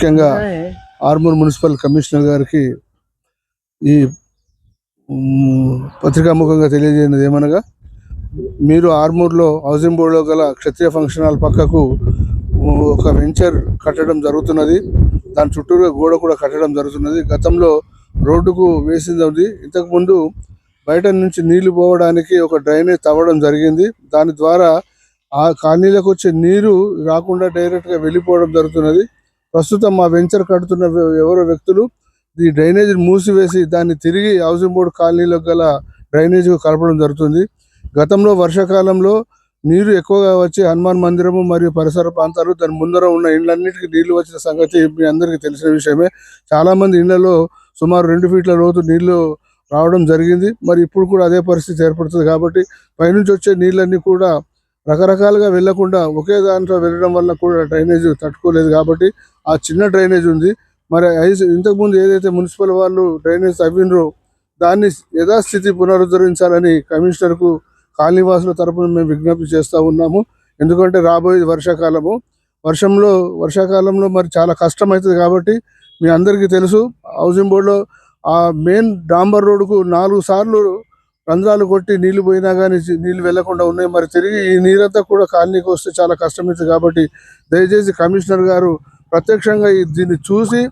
ముఖ్యంగా Armoor municipal commissioner గారికి ఈ పత్రికాముఖంగా తెలియజేయనిది ఏమనగా మీరు ఆర్మూర్లో హౌసింగ్ బోర్డులో గల క్షత్రియ ఫంక్షన్ హాల్ పక్కకు ఒక వెంచర్ కట్టడం జరుగుతున్నది. దాని చుట్టూగా గోడ కూడా కట్టడం జరుగుతున్నది. గతంలో రోడ్డుకు వేసింది ఉంది. ఇంతకుముందు బయట నుంచి నీళ్ళు పోవడానికి ఒక డ్రైనేజ్ తవ్వడం జరిగింది. దాని ద్వారా ఆ కాలనీలకు వచ్చే నీరు రాకుండా డైరెక్ట్గా వెళ్ళిపోవడం జరుగుతున్నది. ప్రస్తుతం మా వెంచర్ కడుతున్న ఎవరో వ్యక్తులు ఈ డ్రైనేజ్ మూసివేసి దాన్ని తిరిగి హౌసింగ్ బోర్డు కాలనీలో గల డ్రైనేజ్ కలపడం జరుగుతుంది. గతంలో వర్షాకాలంలో నీరు ఎక్కువగా వచ్చి హనుమాన్ మందిరము మరియు పరిసర ప్రాంతాలు దాని ముందర ఉన్న ఇండ్లన్నిటికీ నీళ్ళు వచ్చిన సంగతి మీ అందరికీ తెలిసిన విషయమే. చాలామంది ఇళ్ళలో సుమారు రెండు ఫీట్ల లోతు నీళ్ళు రావడం జరిగింది. మరి ఇప్పుడు కూడా అదే పరిస్థితి ఏర్పడుతుంది కాబట్టి పైనుంచి వచ్చే నీళ్ళన్నీ కూడా రకరకాలుగా వెళ్ళకుండా ఒకే దాంట్లో వెళ్ళడం వల్ల కూడా డ్రైనేజ్ తట్టుకోలేదు కాబట్టి ఆ చిన్న డ్రైనేజ్ ఉంది. మరి ఐస్- ఇంతకుముందు ఏదైతే మున్సిపల్ వాళ్ళు డ్రైనేజ్ తవ్వినరో దాన్ని యథాస్థితి పునరుద్ధరించాలని కమిషనర్కు కాలనీవాసుల తరపున మేము విజ్ఞప్తి చేస్తూ ఉన్నాము. ఎందుకంటే రాబోయేది వర్షాకాలము. వర్షంలో వర్షాకాలంలో మరి చాలా కష్టం అవుతుంది కాబట్టి మీ అందరికీ తెలుసు హౌసింగ్ బోర్డులో ఆ మెయిన్ డాంబర్ రోడ్డుకు నాలుగు సార్లు రంధ్రాలు కొట్టి నీళ్ళు పోయినా కానీ నీళ్ళు వెళ్ళకుండా ఉన్నాయి. మరి తిరిగి ఈ నీరంతా కూడా కాలనీకి వస్తే చాలా కష్టమైంది కాబట్టి దయచేసి కమిషనర్ గారు ప్రత్యక్షంగా ఈ- దీన్ని చూసి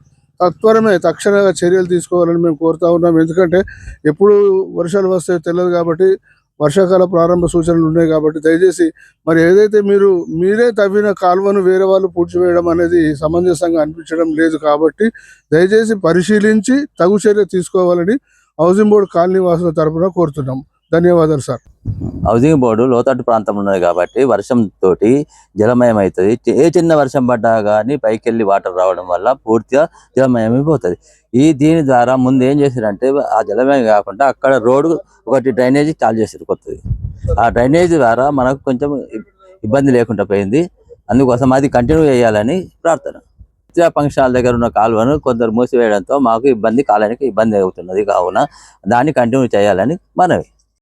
తత్వరమే తక్షణంగా చర్యలు తీసుకోవాలని మేము కోరుతా ఉన్నాం. ఎందుకంటే ఎప్పుడు వర్షాలు వస్తాయో తెలియదు కాబట్టి వర్షాకాల ప్రారంభ సూచనలు ఉన్నాయి కాబట్టి దయచేసి మరి ఏదైతే మీరు మీరే తవ్విన కాలువను వేరే వాళ్ళు పూడ్చివేయడం అనేది సమంజసంగా అనిపించడం లేదు కాబట్టి దయచేసి పరిశీలించి తగు చర్య తీసుకోవాలని హౌసింగ్ బోర్డు కాలనీ వాసుల తరపున కోరుతున్నాం. ధన్యవాదాలు సార్. హౌసింగ్ బోర్డు లోతట్టు ప్రాంతం ఉన్నది కాబట్టి వర్షం తోటి జలమయం అవుతుంది ఏ చిన్న వర్షం పడ్డా కానీ పైకి వెళ్ళి వాటర్ రావడం వల్ల పూర్తిగా జలమయమైపోతుంది. ఈ దీని ద్వారా ముందు ఏం చేశారంటే ఆ జలమయం కాకుండా అక్కడ రోడ్డు ఒకటి డ్రైనేజీ చాలు చేశారు కొత్తది. ఆ డ్రైనేజీ ద్వారా మనకు కొంచెం ఇబ్బంది లేకుండా పోయింది. అందుకోసం అది కంటిన్యూ చేయాలని ప్రార్థన. ఫంక్షన్ ఫంక్షనాల దగ్గర ఉన్న కాలువను కొందరు మూసివేయడంతో మాకు ఇబ్బంది కాలానికి ఇబ్బంది అవుతున్నది. కావున దాన్ని కంటిన్యూ చేయాలని మనవి.